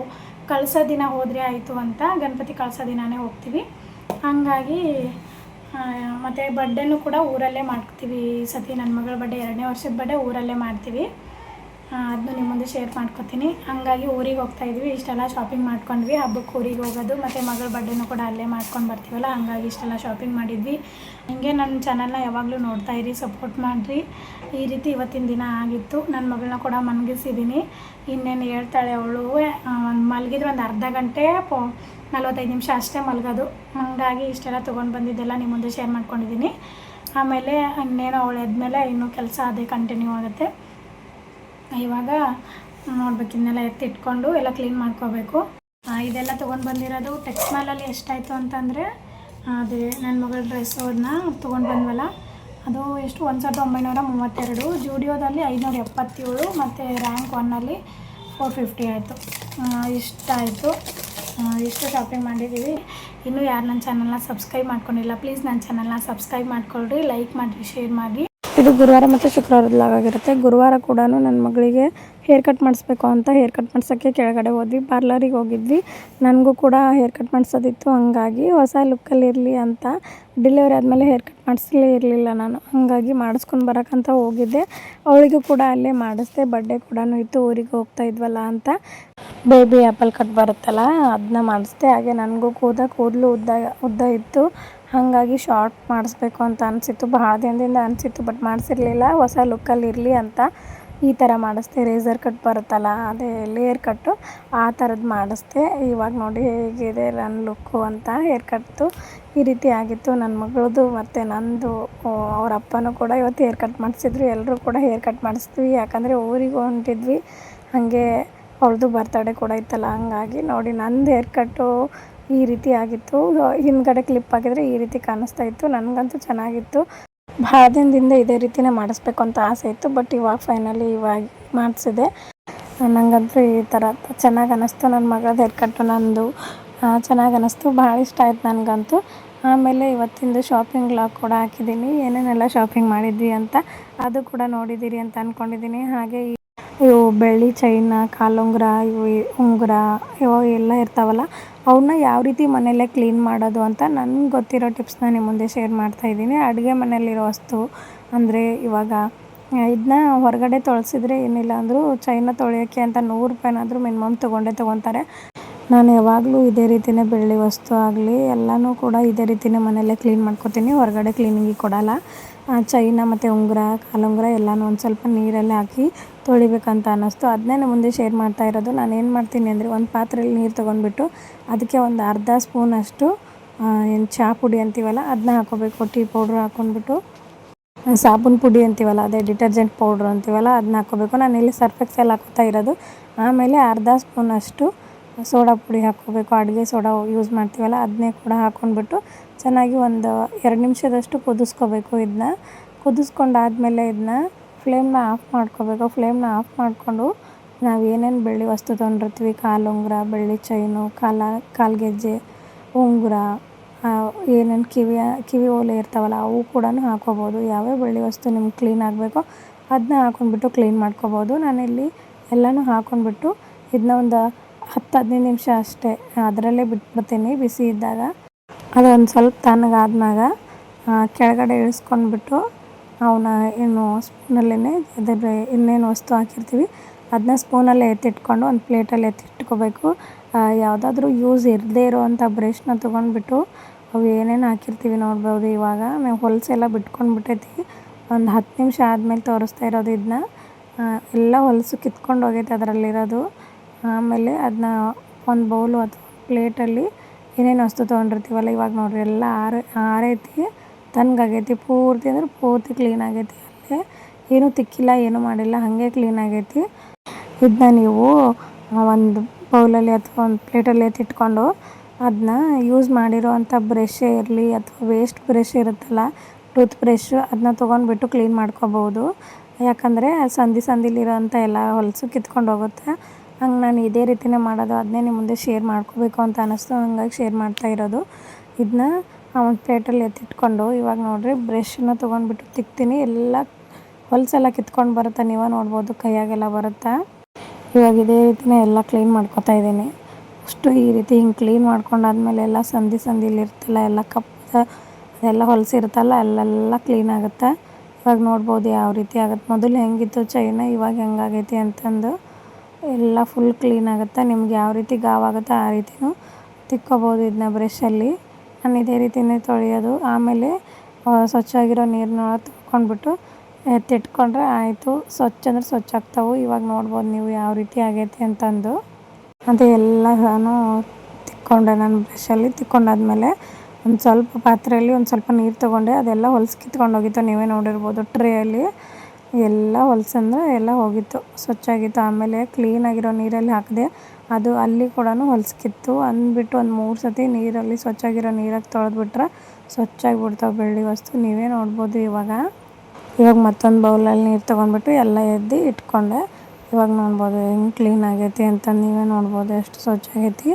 ಕಳಿಸೋ ದಿನ ಹೋದರೆ ಆಯಿತು ಅಂತ ಗಣಪತಿ ಕಳಿಸೋ ದಿನವೇ ಹೋಗ್ತೀವಿ. ಹಂಗಾಗಿ ಮತ್ತು ಬರ್ಡೇನೂ ಕೂಡ ಊರಲ್ಲೇ ಮಾಡ್ತೀವಿ ಈ ಸತಿ. ನನ್ನ ಮಗಳ ಬಡ್ಡೆ ಎರಡನೇ ವರ್ಷದ ಬಡ್ಡೆ ಊರಲ್ಲೇ ಮಾಡ್ತೀವಿ. ಅದನ್ನು ನಿಮ್ಮ ಮುಂದೆ ಶೇರ್ ಮಾಡ್ಕೊತೀನಿ. ಹಂಗಾಗಿ ಊರಿಗೆ ಹೋಗ್ತಾ ಇದ್ವಿ. ಇಷ್ಟೆಲ್ಲ ಶಾಪಿಂಗ್ ಮಾಡ್ಕೊಂಡ್ವಿ. ಹಬ್ಬಕ್ಕೆ ಊರಿಗೆ ಹೋಗೋದು, ಮತ್ತು ಮಗಳ ಬರ್ಡೇನೂ ಕೂಡ ಅಲ್ಲೇ ಮಾಡ್ಕೊಂಡು ಬರ್ತೀವಲ್ಲ, ಹಂಗಾಗಿ ಇಷ್ಟೆಲ್ಲ ಶಾಪಿಂಗ್ ಮಾಡಿದ್ವಿ. ಹಿಂಗೆ ನನ್ನ ಚಾನಲ್ನ ಯಾವಾಗಲೂ ನೋಡ್ತಾ ಇರಿ ಸಪೋರ್ಟ್ ಮಾಡಿರಿ. ಈ ರೀತಿ ಇವತ್ತಿನ ದಿನ ಆಗಿತ್ತು. ನನ್ನ ಮಗಳನ್ನ ಕೂಡ ಮಲಗಿಸಿದ್ದೀನಿ ಇನ್ನೇನು ಹೇಳ್ತಾಳೆ ಅವಳು ಮಲಗಿದ್ರೆ ಒಂದು ಅರ್ಧ ಗಂಟೆ, ಪೋ, ನಲ್ವತ್ತೈದು ನಿಮಿಷ ಅಷ್ಟೇ ಮಲಗೋದು. ಹಾಗಾಗಿ ಇಷ್ಟೆಲ್ಲ ತೊಗೊಂಡು ಬಂದಿದ್ದೆಲ್ಲ ನಿಮ್ಮ ಮುಂದೆ ಶೇರ್ ಮಾಡ್ಕೊಂಡಿದ್ದೀನಿ ಆಮೇಲೆ ಇನ್ನೇನು ಅವಳು ಎದ್ಮೇಲೆ ಇನ್ನೂ ಕೆಲಸ ಅದೇ ಕಂಟಿನ್ಯೂ ಆಗುತ್ತೆ. ಇವಾಗ ನೋಡ್ಬೇಕು ಇನ್ನೆಲ್ಲ ಎತ್ತಿಟ್ಕೊಂಡು ಎಲ್ಲ ಕ್ಲೀನ್ ಮಾಡ್ಕೋಬೇಕು. ಇದೆಲ್ಲ ತೊಗೊಂಡು ಬಂದಿರೋದು ಟೆಕ್ಸ್ಟ್ ಟೆಕ್ಸ್ಮೈಲಲ್ಲಿ ಎಷ್ಟಾಯಿತು ಅಂತಂದರೆ ಅದೇ ನನ್ನ ಮಗಳ ಡ್ರೆಸ್ ಅದನ್ನ ತೊಗೊಂಡು ಬಂದ್ವಲ್ಲ, ಅದು ಎಷ್ಟು? ಒಂದು ಸಾವಿರದ ಒಂಬೈನೂರ ಮೂವತ್ತೆರಡು. ಜೂಡಿಯೋದಲ್ಲಿ ಐನೂರ ಎಪ್ಪತ್ತೇಳು ಮತ್ತು ರ್ಯಾಂಕ್ ಒನ್ನಲ್ಲಿ ಫೋರ್ ಫಿಫ್ಟಿ ಆಯಿತು. ಇಷ್ಟಾಯಿತು. ಇಷ್ಟು ಶಾಪಿಂಗ್ ಮಾಡಿದ್ದೀವಿ ಇನ್ನೂ ಯಾರು ನನ್ನ ಚಾನಲ್ನ ಸಬ್ಸ್ಕ್ರೈಬ್ ಮಾಡ್ಕೊಂಡಿಲ್ಲ ಪ್ಲೀಸ್ ನನ್ನ ಚಾನಲ್ನ ಸಬ್ಸ್ಕ್ರೈಬ್ ಮಾಡ್ಕೊಳ್ರಿ ಲೈಕ್ ಮಾಡಿರಿ ಶೇರ್ ಮಾಡಿ ಇದು ಗುರುವಾರ ಮತ್ತು ಶುಕ್ರವಾರದ ಲಾಗ್ ಆಗಿರುತ್ತೆ. ಗುರುವಾರ ಕೂಡ ನನ್ನ ಮಗಳಿಗೆ ಹೇರ್ ಕಟ್ ಮಾಡಿಸ್ಬೇಕು ಅಂತ ಹೇರ್ ಕಟ್ ಮಾಡ್ಸೋಕ್ಕೆ ಕೆಳಗಡೆ ಹೋದ್ವಿ. ಪಾರ್ಲರಿಗೆ ಹೋಗಿದ್ವಿ. ನನಗೂ ಕೂಡ ಹೇರ್ ಕಟ್ ಮಾಡಿಸೋದಿತ್ತು. ಹಂಗಾಗಿ ಹೊಸ ಲುಕ್ಕಲ್ಲಿ ಇರಲಿ ಅಂತ ಡೆಲಿವರಿ ಆದಮೇಲೆ ಹೇರ್ ಕಟ್ ಮಾಡಿಸ್ಲೇ ಇರಲಿಲ್ಲ ನಾನು. ಹಾಗಾಗಿ ಮಾಡಿಸ್ಕೊಂಡು ಬರೋಕ್ಕಂತ ಹೋಗಿದ್ದೆ. ಅವಳಿಗೂ ಕೂಡ ಅಲ್ಲೇ ಮಾಡಿಸ್ದೆ. ಬರ್ಡೇ ಕೂಡ ಇತ್ತು. ಊರಿಗೆ ಹೋಗ್ತಾ ಇದ್ವಲ್ಲ ಅಂತ. ಬೇಬಿ ಆ್ಯಪಲ್ ಕಟ್ ಬರುತ್ತಲ್ಲ ಅದನ್ನ ಮಾಡಿಸ್ದೆ. ಹಾಗೆ ನನಗೂ ಕೂದ ಕೂದಲು ಉದ್ದ ಉದ್ದ ಇತ್ತು. ಹಾಗಾಗಿ ಶಾರ್ಟ್ ಮಾಡಿಸ್ಬೇಕು ಅಂತ ಅನಿಸಿತ್ತು. ಭಾಳ ದಿನದಿಂದ ಅನಿಸಿತ್ತು ಬಟ್ ಮಾಡಿಸಿರ್ಲಿಲ್ಲ. ಹೊಸ ಲುಕ್ಕಲ್ಲಿ ಇರಲಿ ಅಂತ ಈ ಥರ ಮಾಡಿಸ್ದೆ. ರೇಸರ್ ಕಟ್ ಬರುತ್ತಲ್ಲ, ಅದೇ ಲೇಯರ್ ಕಟ್ಟು ಆ ಥರದ್ದು ಮಾಡಿಸ್ದೆ. ಇವಾಗ ನೋಡಿ ಹೇಗಿದೆ ನನ್ನ ಲುಕ್ಕು ಅಂತ. ಹೇರ್ ಕಟ್ತು ಈ ರೀತಿ ಆಗಿತ್ತು. ನನ್ನ ಮಗಳದು ಮತ್ತು ನಂದು ಅವ್ರ ಅಪ್ಪನೂ ಕೂಡ ಇವತ್ತು ಹೇರ್ ಕಟ್ ಮಾಡಿಸಿದ್ರು. ಎಲ್ಲರೂ ಕೂಡ ಹೇರ್ ಕಟ್ ಮಾಡಿಸ್ತೀವಿ ಯಾಕಂದರೆ ಊರಿಗೆ ಹೊಂಟಿದ್ವಿ. ಹಾಗೆ ಅವ್ರದ್ದು ಬರ್ತಡೇ ಕೂಡ ಇತ್ತಲ್ಲ, ಹಂಗಾಗಿ ನೋಡಿ ನಂದು ಹೇರ್ ಕಟ್ಟು ಈ ರೀತಿ ಆಗಿತ್ತು. ಹಿಂದ್ಗಡೆ ಕ್ಲಿಪ್ ಆಗಿದ್ರೆ ಈ ರೀತಿ ಕಾಣಿಸ್ತಾ ಇತ್ತು. ನನಗಂತೂ ಚೆನ್ನಾಗಿತ್ತು. ಭಾಳ ದಿನದಿಂದ ಇದೇ ರೀತಿನೇ ಮಾಡಿಸ್ಬೇಕು ಅಂತ ಆಸೆ ಇತ್ತು. ಬಟ್ ಇವಾಗ ಫೈನಲಿ ಇವಾಗ ಮಾಡಿಸಿದೆ. ನನಗಂತೂ ಈ ಥರ ಚೆನ್ನಾಗಿ ಅನ್ನಿಸ್ತು. ನನ್ನ ಮಗಳದ್ದು ಹೇರ್ ಕಟ್ಟು ನಂದು ಚೆನ್ನಾಗಿ ಅನ್ನಿಸ್ತು. ಭಾಳ ಇಷ್ಟ ಆಯ್ತು ನನಗಂತೂ. ಆಮೇಲೆ ಇವತ್ತಿಂದು ಶಾಪಿಂಗ್ ಲಾಕ್ ಕೂಡ ಹಾಕಿದ್ದೀನಿ. ಏನೇನೆಲ್ಲ ಶಾಪಿಂಗ್ ಮಾಡಿದ್ವಿ ಅಂತ ಅದು ಕೂಡ ನೋಡಿದ್ದೀರಿ ಅಂತ ಅಂದ್ಕೊಂಡಿದ್ದೀನಿ ಹಾಗೆ ಇವು ಬೆಳ್ಳಿ, ಚೈನ, ಕಾಲುಂಗುರ, ಇವು ಉಂಗುರ, ಇವು ಎಲ್ಲ ಇರ್ತಾವಲ್ಲ ಅವನ್ನ ಯಾವ ರೀತಿ ಮನೆಯಲ್ಲೇ ಕ್ಲೀನ್ ಮಾಡೋದು ಅಂತ ನನಗೆ ಗೊತ್ತಿರೋ ಟಿಪ್ಸ್ನ ನಿಮ್ಮ ಮುಂದೆ ಶೇರ್ ಮಾಡ್ತಾ ಇದ್ದೀನಿ. ಅಡುಗೆ ಮನೆಯಲ್ಲಿರೋ ವಸ್ತು ಅಂದರೆ ಇವಾಗ ಇದನ್ನ ಹೊರಗಡೆ ತೊಳೆಸಿದ್ರೆ ಏನಿಲ್ಲ ಅಂದರೂ ಚೈನ ತೊಳೆಯೋಕ್ಕೆ ಅಂತ ನೂರು ರೂಪಾಯಿನಾದರೂ ಮಿನಿಮಮ್ ತೊಗೊಂಡೇ ತೊಗೊತಾರೆ. ನಾನು ಯಾವಾಗಲೂ ಇದೇ ರೀತಿಯೇ ಬೆಳ್ಳಿ ವಸ್ತು ಆಗಲಿ, ಎಲ್ಲನೂ ಕೂಡ ಇದೇ ರೀತಿಯೇ ಮನೆಯಲ್ಲೇ ಕ್ಲೀನ್ ಮಾಡ್ಕೊತೀನಿ, ಹೊರಗಡೆ ಕ್ಲೀನಿಂಗಿಗೆ ಕೊಡಲ್ಲ. ಚೈನ ಮತ್ತು ಉಂಗುರ, ಕಾಲುಂಗುರ ಎಲ್ಲನೂ ಒಂದು ಸ್ವಲ್ಪ ನೀರಲ್ಲಿ ಹಾಕಿ ತೊಳಿಬೇಕಂತ ಅನ್ನಿಸ್ತು. ಅದನ್ನೇ ಮುಂದೆ ಶೇರ್ ಮಾಡ್ತಾ ಇರೋದು. ನಾನು ಏನು ಮಾಡ್ತೀನಿ ಅಂದರೆ ಒಂದು ಪಾತ್ರೆಯಲ್ಲಿ ನೀರು ತೊಗೊಂಡ್ಬಿಟ್ಟು ಅದಕ್ಕೆ ಒಂದು ಅರ್ಧ ಸ್ಪೂನಷ್ಟು ಏನು ಚಹಾ ಪುಡಿ ಅಂತೀವಲ್ಲ ಅದನ್ನ ಹಾಕೋಬೇಕು. ಟೀ ಪೌಡ್ರ್ ಹಾಕ್ಕೊಂಡ್ಬಿಟ್ಟು ಸಾಬೂನು ಪುಡಿ ಅಂತೀವಲ್ಲ, ಅದೇ ಡಿಟರ್ಜೆಂಟ್ ಪೌಡ್ರ್ ಅಂತೀವಲ್ಲ ಅದನ್ನ ಹಾಕೋಬೇಕು. ನಾನು ಇಲ್ಲಿ ಸರ್ಫೆಕ್ಸ್ ಎಕ್ಸೆಲ್ ಹಾಕ್ತಾ ಇರೋದು. ಆಮೇಲೆ ಅರ್ಧ ಸ್ಪೂನಷ್ಟು ಸೋಡಾ ಪುಡಿ ಹಾಕ್ಕೋಬೇಕು ಅಡುಗೆ ಸೋಡಾ ಯೂಸ್ ಮಾಡ್ತೀವಲ್ಲ ಅದನ್ನೇ ಕೂಡ ಹಾಕ್ಕೊಂಡ್ಬಿಟ್ಟು ಚೆನ್ನಾಗಿ ಒಂದು ಎರಡು ನಿಮಿಷದಷ್ಟು ಕುದಿಸ್ಕೋಬೇಕು ಇದನ್ನ ಕುದಿಸ್ಕೊಂಡಾದ್ಮೇಲೆ ಇದನ್ನ ಫ್ಲೇಮ್ನ ಆಫ್ ಮಾಡ್ಕೋಬೇಕು. ಫ್ಲೇಮ್ನ ಆಫ್ ಮಾಡಿಕೊಂಡು ನಾವು ಏನೇನು ಬೆಳ್ಳಿ ವಸ್ತು ತೊಗೊಂಡಿರ್ತೀವಿ ಕಾಲು ಉಂಗುರ, ಬೆಳ್ಳಿ ಚೈನು ಕಾಲ, ಕಾಲು ಗೆಜ್ಜೆ, ಉಂಗುರ ಏನೇನು ಕಿವಿಯ ಕಿವಿ ಓಲೆ ಇರ್ತಾವಲ್ಲ ಅವು ಕೂಡ ಹಾಕೋಬೋದು. ಯಾವ್ಯಾವ ಬೆಳ್ಳಿ ವಸ್ತು ನಿಮ್ಗೆ ಕ್ಲೀನ್ ಆಗಬೇಕೋ ಅದನ್ನ ಹಾಕ್ಕೊಂಡ್ಬಿಟ್ಟು ಕ್ಲೀನ್ ಮಾಡ್ಕೋಬೋದು. ನಾನಿಲ್ಲಿ ಎಲ್ಲನೂ ಹಾಕೊಂಡ್ಬಿಟ್ಟು ಇದನ್ನ ಒಂದು ಹತ್ತು ಹದಿನೈದು ನಿಮಿಷ ಅಷ್ಟೇ ಅದರಲ್ಲೇ ಬಿಟ್ಬಿಡ್ತೀನಿ. ಬಿಸಿ ಇದ್ದಾಗ ಅದೊಂದು ಸ್ವಲ್ಪ ತಣ್ಣಗಾದ್ಮ್ಯಾಗ ಕೆಳಗಡೆ ಇಳಿಸ್ಕೊಂಡ್ಬಿಟ್ಟು ಅವನ್ನ ಏನು ಸ್ಪೂನಲ್ಲೇ ಅದರ ಇನ್ನೇನು ವಸ್ತು ಹಾಕಿರ್ತೀವಿ ಅದನ್ನ ಸ್ಪೂನಲ್ಲೇ ಎತ್ತಿಟ್ಕೊಂಡು ಒಂದು ಪ್ಲೇಟಲ್ಲಿ ಎತ್ತಿಟ್ಕೋಬೇಕು. ಯಾವುದಾದ್ರೂ ಯೂಸ್ ಇರದೇ ಇರೋವಂಥ ಬ್ರಷ್ನ ತೊಗೊಂಡ್ಬಿಟ್ಟು ಅವು ಏನೇನು ಹಾಕಿರ್ತೀವಿ ನೋಡ್ಬೋದು ಇವಾಗ. ನಾವು ಹೊಲಸೆಲ್ಲ ಬಿಟ್ಕೊಂಡ್ಬಿಟ್ಟೈತಿ. ಒಂದು ಹತ್ತು ನಿಮಿಷ ಆದಮೇಲೆ ತೋರಿಸ್ತಾ ಇರೋದು ಇದನ್ನ ಎಲ್ಲ ಹೊಲಸು ಕಿತ್ಕೊಂಡು ಹೋಗೈತೆ ಅದರಲ್ಲಿರೋದು. ಆಮೇಲೆ ಅದನ್ನ ಒಂದು ಬೌಲು ಅಥವಾ ಪ್ಲೇಟಲ್ಲಿ ಏನೇನು ವಸ್ತು ತೊಗೊಂಡಿರ್ತೀವಲ್ಲ ಇವಾಗ ನೋಡಿರಿ, ಎಲ್ಲ ಆರ, ಆರೈತಿ. ತಣ್ಣಗಾಗೈತಿ, ಪೂರ್ತಿ ಅಂದ್ರೆ ಪೂರ್ತಿ ಕ್ಲೀನ್ ಆಗೈತಿ. ಅಲ್ಲೇ ಏನೂ ತಿಕ್ಕಿಲ್ಲ, ಏನೂ ಮಾಡಿಲ್ಲ, ಹಾಗೆ ಕ್ಲೀನ್ ಆಗೈತಿ. ಇದನ್ನ ನೀವು ಒಂದು ಬೌಲಲ್ಲಿ ಅಥವಾ ಒಂದು ಪ್ಲೇಟಲ್ಲಿ ಎತ್ತಿಟ್ಕೊಂಡು ಅದನ್ನ ಯೂಸ್ ಮಾಡಿರೋವಂಥ ಬ್ರಷೇ ಇರಲಿ ಅಥವಾ ವೇಸ್ಟ್ ಬ್ರಷ್ ಇರುತ್ತಲ್ಲ ಟೂತ್ ಬ್ರಷ್ ಅದನ್ನ ತೊಗೊಂಡ್ಬಿಟ್ಟು ಕ್ಲೀನ್ ಮಾಡ್ಕೋಬೋದು. ಯಾಕಂದರೆ ಸಂಧಿ ಸಂದಿಲಿರೋಂಥ ಎಲ್ಲ ಹೊಲಸು ಕಿತ್ಕೊಂಡು ಹೋಗುತ್ತೆ. ಹಂಗೆ ನಾನು ಇದೇ ರೀತಿಯೇ ಮಾಡೋದು ಅದನ್ನೇ ನಿಮ್ಮ ಮುಂದೆ ಶೇರ್ ಮಾಡ್ಕೋಬೇಕು ಅಂತ ಅನ್ನಿಸ್ತು ಹಂಗಾಗಿ ಶೇರ್ ಮಾಡ್ತಾ ಇರೋದು. ಇದನ್ನ ಒಂದು ಪ್ಲೇಟಲ್ಲಿ ಎತ್ತಿಟ್ಕೊಂಡು, ಇವಾಗ ನೋಡಿರಿ ಬ್ರಷನ್ನ ತೊಗೊಂಡ್ಬಿಟ್ಟು ತಿಕ್ತೀನಿ. ಎಲ್ಲ ಹೊಲಸೆಲ್ಲ ಕಿತ್ಕೊಂಡು ಬರುತ್ತೆ? ನೀವೇ ನೋಡ್ಬೋದು, ಕೈಯಾಗೆಲ್ಲ ಬರುತ್ತೆ? ಇವಾಗ ಇದೇ ರೀತಿನೇ ಎಲ್ಲ ಕ್ಲೀನ್ ಮಾಡ್ಕೊತಾ ಇದ್ದೀನಿ. ಅಷ್ಟು ಈ ರೀತಿ ಹಿಂಗೆ ಕ್ಲೀನ್ ಮಾಡ್ಕೊಂಡಾದ್ಮೇಲೆ ಎಲ್ಲ ಸಂದಿ ಸಂದಿಲಿ ಇರ್ತಲ್ಲ, ಎಲ್ಲ ಕಪ್ಪು ಅದೆಲ್ಲ ಹೊಲಸಿರುತ್ತಲ್ಲ ಅಲ್ಲೆಲ್ಲ ಕ್ಲೀನ್ ಆಗುತ್ತೆ? ಇವಾಗ ನೋಡ್ಬೋದು ಯಾವ ರೀತಿ ಆಗುತ್ತೆ. ಮೊದಲು ಹೆಂಗಿತ್ತು ಚೈನ, ಇವಾಗ ಹೆಂಗಾಗೈತಿ ಅಂತಂದು ಎಲ್ಲ ಫುಲ್ ಕ್ಲೀನ್ ಆಗುತ್ತೆ? ನಿಮ್ಗೆ ಯಾವ ರೀತಿ ಗಾವಾಗುತ್ತೆ ಆ ರೀತಿಯೂ ತಿಕ್ಕೋಬೋದು ಇದನ್ನ ಬ್ರಷಲ್ಲಿ. ನಾನು ಇದೇ ರೀತಿಯೇ ತೊಳೆಯೋದು. ಆಮೇಲೆ ಸ್ವಚ್ಛವಾಗಿರೋ ನೀರನ್ನ ತೊಗೊಂಡ್ಬಿಟ್ಟು ಎತ್ತಿಟ್ಕೊಂಡ್ರೆ ಆಯಿತು. ಸ್ವಚ್ಛ ಅಂದ್ರೆ ಸ್ವಚ್ಛ ಆಗ್ತಾವೆ. ಇವಾಗ ನೋಡ್ಬೋದು ನೀವು ಯಾವ ರೀತಿ ಆಗೈತಿ ಅಂತಂದು. ಅದೇ ಎಲ್ಲನೂ ತಿಕ್ಕೊಂಡೆ. ನಾನು ಬ್ರಷಲ್ಲಿ ತಿಕ್ಕೊಂಡಾದ್ಮೇಲೆ ಒಂದು ಸ್ವಲ್ಪ ಪಾತ್ರೆಯಲ್ಲಿ ಒಂದು ಸ್ವಲ್ಪ ನೀರು ತೊಗೊಂಡೆ. ಅದೆಲ್ಲ ಹೊಲ್ಸು ಕಿತ್ಕೊಂಡು ಹೋಗಿತ್ತು ನೀವೇ ನೋಡಿರ್ಬೋದು ಟ್ರೇಯಲ್ಲಿ. ಎಲ್ಲ ಹೊಲ್ಸಂದ್ರೆ ಎಲ್ಲ ಹೋಗಿತ್ತು. ಸ್ವಚ್ಛ ಆಗಿತ್ತು. ಆಮೇಲೆ ಕ್ಲೀನಾಗಿರೋ ನೀರಲ್ಲಿ ಹಾಕಿದೆ. ಅದು ಅಲ್ಲಿ ಕೂಡ ಹೊಲ್ಸ್ಕಿತ್ತು. ಅಂದ್ಬಿಟ್ಟು ಒಂದು ಮೂರು ಸತಿ ನೀರಲ್ಲಿ ಸ್ವಚ್ಛಾಗಿರೋ ನೀರಾಗಿ ತೊಳೆದ್ಬಿಟ್ರೆ ಸ್ವಚ್ಛಾಗಿ ಬಿಡ್ತಾವೆ ಬೆಳ್ಳಿ ವಸ್ತು ನೀವೇ ನೋಡ್ಬೋದು ಇವಾಗ. ಇವಾಗ ಮತ್ತೊಂದು ಬೌಲಲ್ಲಿ ನೀರು ತೊಗೊಂಡ್ಬಿಟ್ಟು ಎಲ್ಲ ಎದ್ದು ಇಟ್ಕೊಂಡೆ. ಇವಾಗ ನೋಡ್ಬೋದು ಹೆಂಗೆ ಕ್ಲೀನ್ ಆಗೈತಿ ಅಂತ ನೀವೇ ನೋಡ್ಬೋದು ಎಷ್ಟು ಸ್ವಚ್ಛ ಆಗೈತಿ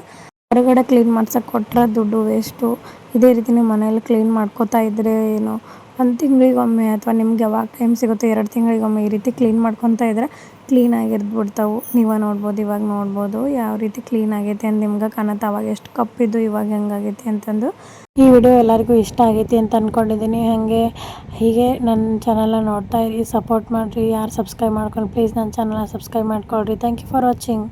ಹೊರಗಡೆ ಕ್ಲೀನ್ ಮಾಡ್ಸೋಕೆ ಕೊಟ್ಟರೆ ದುಡ್ಡು ವೇಸ್ಟು ಇದೇ ರೀತಿ ನೀವು ಮನೇಲಿ ಕ್ಲೀನ್ ಮಾಡ್ಕೋತಾ ಇದ್ದರೆ ಏನು? ಒಂದು ತಿಂಗಳಿಗೊಮ್ಮೆ ಅಥವಾ ನಿಮ್ಗೆ ಯಾವಾಗ ಟೈಮ್ ಸಿಗುತ್ತೋ ಎರಡು ತಿಂಗಳಿಗೊಮ್ಮೆ ಈ ರೀತಿ ಕ್ಲೀನ್ ಮಾಡ್ಕೊತಾ ಇದ್ದರೆ ಕ್ಲೀನಾಗಿರ್ಬಿಡ್ತಾವೆ ಬಿಡ್ತಾವೆ ನೀವೇ ನೋಡ್ಬೋದು, ಇವಾಗ ನೋಡ್ಬೋದು ಯಾವ ರೀತಿ ಕ್ಲೀನ್ ಆಗೈತಿ ಅಂತ ನಿಮ್ಗೆ ಕಾಣುತ್ತೆ. ಅವಾಗ ಎಷ್ಟು ಕಪ್ಪಿದ್ದು ಇವಾಗ ಹೆಂಗಾಗೈತಿ ಅಂತಂದು ಈ ವಿಡಿಯೋ ಎಲ್ಲರಿಗೂ ಇಷ್ಟ ಆಗೈತಿ ಅಂತ ಅಂದ್ಕೊಂಡಿದ್ದೀನಿ ಹಾಗೆ ಹೀಗೆ ನನ್ನ ಚಾನಲ್ನ ನೋಡ್ತಾ ಇರಿ ಸಪೋರ್ಟ್ ಮಾಡಿರಿ. ಯಾರು ಸಬ್ಸ್ಕ್ರೈಬ್ ಮಾಡ್ಕೊಂಡು ಪ್ಲೀಸ್ ನನ್ನ ಚಾನಲ್ನ ಸಬ್ಸ್ಕ್ರೈಬ್ ಮಾಡ್ಕೊಳ್ರಿ. Thank you for watching